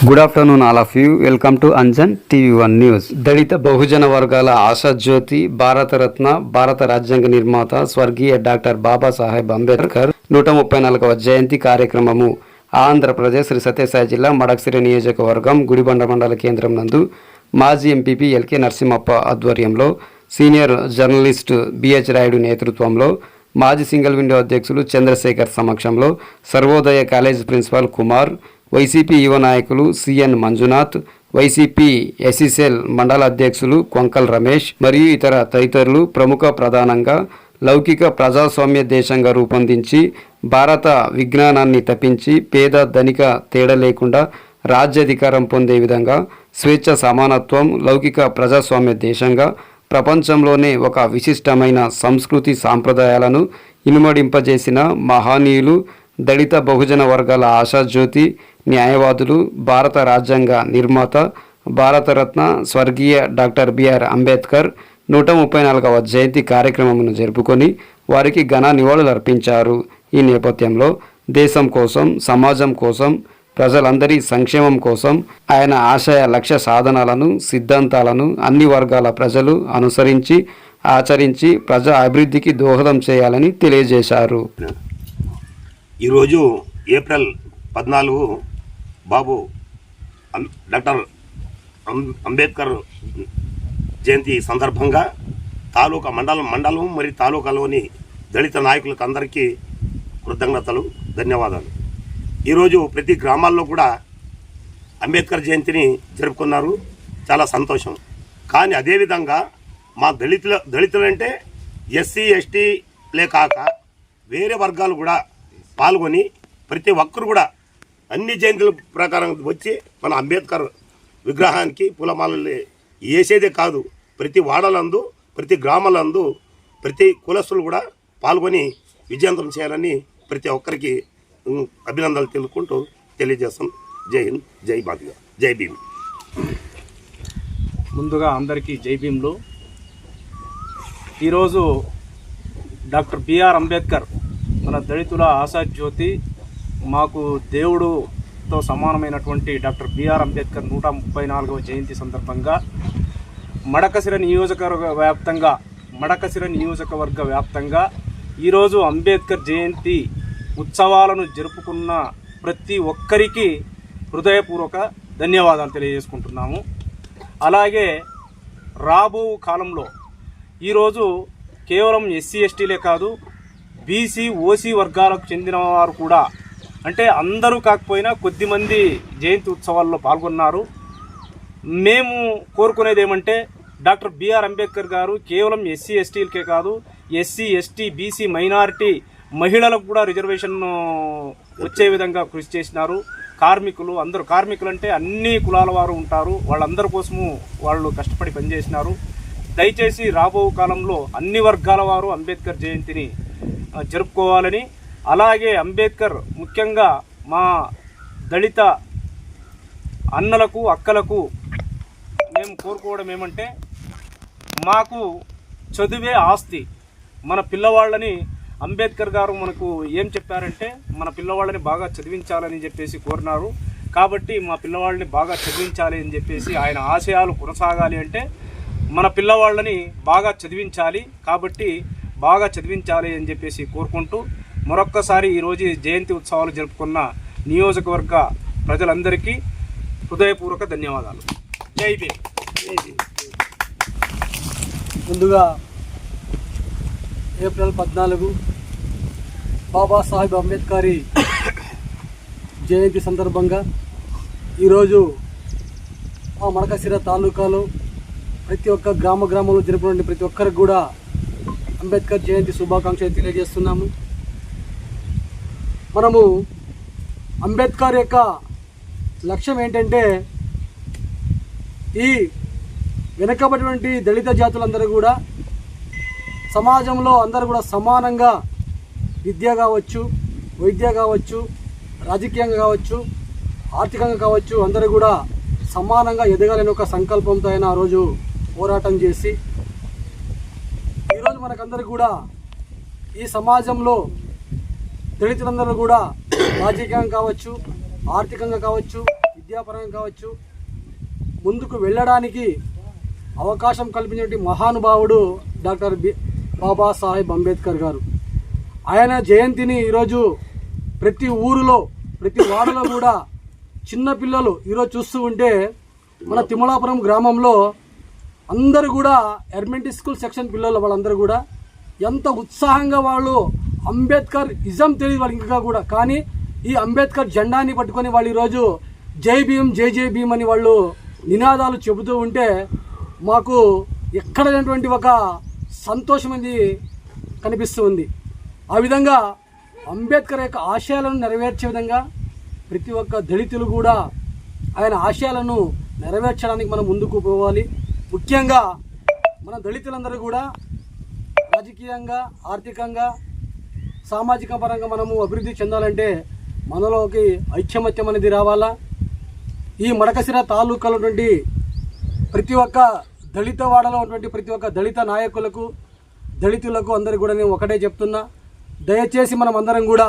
Good afternoon all of you welcome to Anjan TV one news దళిత బహుజన వర్గాల ఆశాజ్యోతి భారతరత్న భారత రాజ్యాంగ నిర్మాత స్వర్గీయ డాక్టర్ బాబాసాహెబ్ అంబేద్కర్ నూట ముప్పై నాలుగవ జయంతి కార్యక్రమము. ఆంధ్రప్రదేశ్ శ్రీ సత్యసాయి జిల్లా మడక్సిరి నియోజకవర్గం గుడిబండ మండల కేంద్రం నందు మాజీ ఎంపీపీ ఎల్కే నరసింహప్ప ఆధ్వర్యంలో సీనియర్ జర్నలిస్ట్ బిహెచ్ రాయుడు నేతృత్వంలో మాజీ సింగిల్ విండో అధ్యక్షులు చంద్రశేఖర్ సమక్షంలో Sarvodaya college principal Kumar YCP యువ నాయకులు సిఎన్ మంజునాథ్ వైసీపీ ఎస్ఈసెల్ మండల అధ్యక్షులు కొంకల్ రమేష్ మరియు ఇతర తదితరులు ప్రముఖ ప్రధానంగా లౌకిక ప్రజాస్వామ్య దేశంగా రూపొందించి భారత విజ్ఞానాన్ని తప్పించి పేద ధనిక తేడా లేకుండా రాజ్యాధికారం పొందే విధంగా స్వేచ్ఛ సమానత్వం లౌకిక ప్రజాస్వామ్య దేశంగా ప్రపంచంలోనే ఒక విశిష్టమైన సంస్కృతి సాంప్రదాయాలను ఇనుమడింపజేసిన మహనీయులు దళిత బహుజన వర్గాల ఆశాజ్యోతి న్యాయవాదులు భారత రాజ్యాంగ నిర్మాత భారతరత్న స్వర్గీయ డాక్టర్ బిఆర్ అంబేద్కర్ నూట ముప్పై నాలుగవ జయంతి కార్యక్రమమును జరుపుకొని వారికి ఘన నివాళులు అర్పించారు. ఈ నేపథ్యంలో దేశం కోసం సమాజం కోసం ప్రజలందరి సంక్షేమం కోసం ఆయన ఆశయ లక్ష్య సాధనాలను సిద్ధాంతాలను అన్ని వర్గాల ప్రజలు అనుసరించి ఆచరించి ప్రజా అభివృద్ధికి దోహదం చేయాలని తెలియజేశారు. ఈరోజు ఏప్రిల్ పద్నాలుగు బాబు డాక్టర్ అం- అంబేద్కర్ జయంతి సందర్భంగా తాలూకా మండలం మండలం మరియు తాలూకాలోని దళిత నాయకులకు అందరికీ కృతజ్ఞతలు ధన్యవాదాలు. ఈరోజు ప్రతి గ్రామాల్లో కూడా అంబేద్కర్ జయంతిని జరుపుకున్నారు. చాలా సంతోషం. కానీ అదేవిధంగా మా దళితుల దళితులంటే ఎస్సీ ఎస్టీలే కాక వేరే వర్గాలు కూడా పాల్గొని ప్రతి ఒక్కరు కూడా అన్ని జయంతుల ప్రకారం వచ్చి మన అంబేద్కర్ విగ్రహానికి పూలమాలలు వేసేదే కాదు. ప్రతి వాడలందు ప్రతి గ్రామాలందు ప్రతి కులస్తులు కూడా పాల్గొని విజయంతం చేయాలని ప్రతి ఒక్కరికి అభినందనలు తెలుపుకుంటూ తెలియజేస్తాం. జై హింద్ జై భాగ్య జై భీమ్. ముందుగా అందరికీ జై భీమ్లు. ఈరోజు డాక్టర్ బిఆర్ అంబేద్కర్ మన దళితుల ఆశాజ్యోతి మాకు దేవుడుతో సమానమైనటువంటి డాక్టర్ బిఆర్ అంబేద్కర్ నూట ముప్పై నాలుగవ జయంతి సందర్భంగా మడకసిర నియోజకవర్గ వ్యాప్తంగా మడకసిర నియోజకవర్గ వ్యాప్తంగా ఈరోజు అంబేద్కర్ జయంతి ఉత్సవాలను జరుపుకున్న ప్రతి ఒక్కరికి హృదయపూర్వక ధన్యవాదాలు తెలియజేసుకుంటున్నాము. అలాగే రాబో కాలంలో ఈరోజు కేవలం ఎస్సీ ఎస్టీలే కాదు బీసీ ఓసీ వర్గాలకు చెందిన వారు కూడా. అంటే అందరూ కాకపోయినా కొద్దిమంది జయంతి ఉత్సవాల్లో పాల్గొన్నారు. మేము కోరుకునేది ఏమంటే డాక్టర్ బిఆర్ అంబేద్కర్ గారు కేవలం ఎస్సీ ఎస్టీలకే కాదు ఎస్సీ ఎస్టీ బీసీ మైనారిటీ మహిళలకు కూడా రిజర్వేషన్ వచ్చే విధంగా కృషి చేసినారు. కార్మికులు అందరూ కార్మికులు అంటే అన్ని కులాల వారు ఉంటారు. వాళ్ళందరి కోసము వాళ్ళు కష్టపడి పనిచేసినారు. దయచేసి రాబో కాలంలో అన్ని వర్గాల వారు అంబేద్కర్ జయంతిని జరుపుకోవాలని అలాగే అంబేద్కర్ ముఖ్యంగా మా దళిత అన్నలకు అక్కలకు మేము కోరుకోవడం ఏమంటే మాకు చదివే ఆస్తి. మన పిల్లవాళ్ళని అంబేద్కర్ గారు మనకు ఏం చెప్పారంటే మన పిల్లవాళ్ళని బాగా చదివించాలని చెప్పేసి కోరినారు. కాబట్టి మా పిల్లవాళ్ళని బాగా చదివించాలి అని చెప్పేసి ఆయన ఆశయాలు కొనసాగాలి అంటే మన పిల్లవాళ్ళని బాగా చదివించాలి. కాబట్టి బాగా చదివించాలి అని చెప్పేసి కోరుకుంటూ మరొక్కసారి ఈరోజు జయంతి ఉత్సవాలు జరుపుకున్న నియోజకవర్గ ప్రజలందరికీ హృదయపూర్వక ధన్యవాదాలు. జై భీమ్. ముందుగా ఏప్రిల్ పద్నాలుగు బాబాసాహెబ్ అంబేద్కర్ జయంతి సందర్భంగా ఈరోజు మా మడకసిర తాలూకాలో ప్రతి ఒక్క గ్రామ గ్రామంలో జరిపినటువంటి ప్రతి ఒక్కరికి కూడా అంబేద్కర్ జయంతి శుభాకాంక్షలు తెలియజేస్తున్నాము. మనము అంబేద్కర్ యొక్క లక్ష్యం ఏంటంటే ఈ వెనకబడినటువంటి దళిత జాతులందరూ కూడా సమాజంలో అందరూ కూడా సమానంగా విద్య కావచ్చు వైద్య కావచ్చు రాజకీయంగా కావచ్చు ఆర్థికంగా కావచ్చు అందరూ కూడా సమానంగా ఎదగాలని ఒక సంకల్పంతో ఆయన ఆ రోజు పోరాటం చేసి మనకందరికి కూడా ఈ సమాజంలో దళితులందరూ కూడా రాజకీయంగా కావచ్చు ఆర్థికంగా కావచ్చు విద్యాపరంగా కావచ్చు ముందుకు వెళ్ళడానికి అవకాశం కల్పించే మహానుభావుడు డాక్టర్ బి బాబాసాహెబ్ అంబేద్కర్ గారు. ఆయన జయంతిని ఈరోజు ప్రతి ఊరిలో ప్రతి వాడలో కూడా చిన్నపిల్లలు ఈరోజు చూస్తూ ఉంటే మన తిమ్మలాపురం గ్రామంలో అందరూ కూడా ఎర్మెంటి స్కూల్ సెక్షన్ పిల్లలు వాళ్ళందరూ కూడా ఎంత ఉత్సాహంగా వాళ్ళు అంబేద్కర్ ఇజం తెలియదు వాళ్ళకి ఇంకా కూడా. కానీ ఈ అంబేద్కర్ జెండాని పట్టుకొని వాళ్ళు ఈరోజు జై భీం జై జై భీం అని వాళ్ళు నినాదాలు చెబుతూ ఉంటే మాకు ఎక్కడ లేనటువంటి ఒక సంతోషం అనేది కనిపిస్తూ ఉంది ఆ విధంగా అంబేద్కర్ యొక్క ఆశయాలను నెరవేర్చే విధంగా ప్రతి ఒక్క దళితులు కూడా ఆయన ఆశయాలను నెరవేర్చడానికి మనం ముందుకు పోవాలి. ముఖ్యంగా మన దళితులందరూ కూడా రాజకీయంగా ఆర్థికంగా సామాజిక పరంగా మనము అభివృద్ధి చెందాలంటే మనలోకి ఐక్యమత్యం అనేది రావాలా? ఈ మడకసిర తాలూకాలో ప్రతి ఒక్క దళిత వాడలో ఉన్నటువంటి ప్రతి ఒక్క దళిత నాయకులకు దళితులకు అందరు కూడా నేను ఒకటే చెప్తున్నా. దయచేసి మనం అందరం కూడా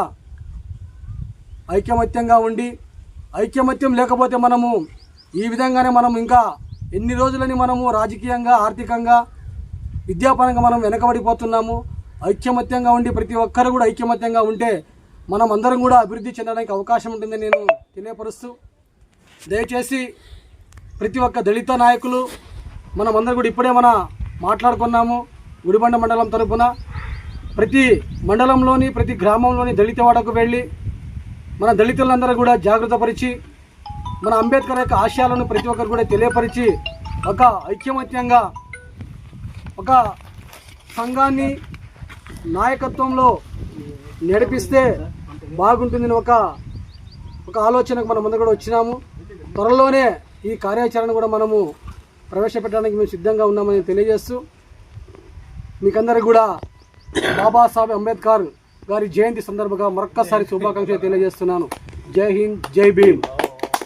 ఐకమత్యంగా ఉండి ఐకమత్యం లేకపోతే మనము ఈ విధంగానే మనం ఇంకా ఎన్ని రోజులని మనము రాజకీయంగా ఆర్థికంగా విద్యాపరంగా మనం వెనకబడిపోతున్నాము? ఐక్యమత్యంగా ఉండి ప్రతి ఒక్కరు కూడా ఐక్యమత్యంగా ఉంటే మనం అందరం కూడా అభివృద్ధి చెందడానికి అవకాశం ఉంటుందని నేను తెలియపరుస్తూ దయచేసి ప్రతి ఒక్క దళిత నాయకులు మనం అందరం కూడా ఇప్పుడే మన మాట్లాడుకున్నాము. గుడిబండ మండలం తరపున ప్రతి మండలంలోని ప్రతి గ్రామంలోని దళితవాడకు వెళ్ళి మన దళితులందరూ కూడా జాగ్రత్తపరిచి మన అంబేద్కర్ యొక్క ఆశయాలను ప్రతి ఒక్కరు కూడా తెలియపరిచి ఒక ఐక్యమత్యంగా ఒక సంఘాన్ని నాయకత్వంలో నడిపిస్తే బాగుంటుందని ఒక ఒక ఆలోచనకు మనం ముందు కూడా వచ్చినాము. త్వరలోనే ఈ కార్యాచరణ కూడా మనము ప్రవేశపెట్టడానికి మేము సిద్ధంగా ఉన్నామని తెలియజేస్తూ మీకందరికి కూడా బాబాసాహెబ్ అంబేద్కర్ గారి జయంతి సందర్భంగా మరొక్కసారి శుభాకాంక్షలు తెలియజేస్తున్నాను. జై హింద్ జై భీమ్.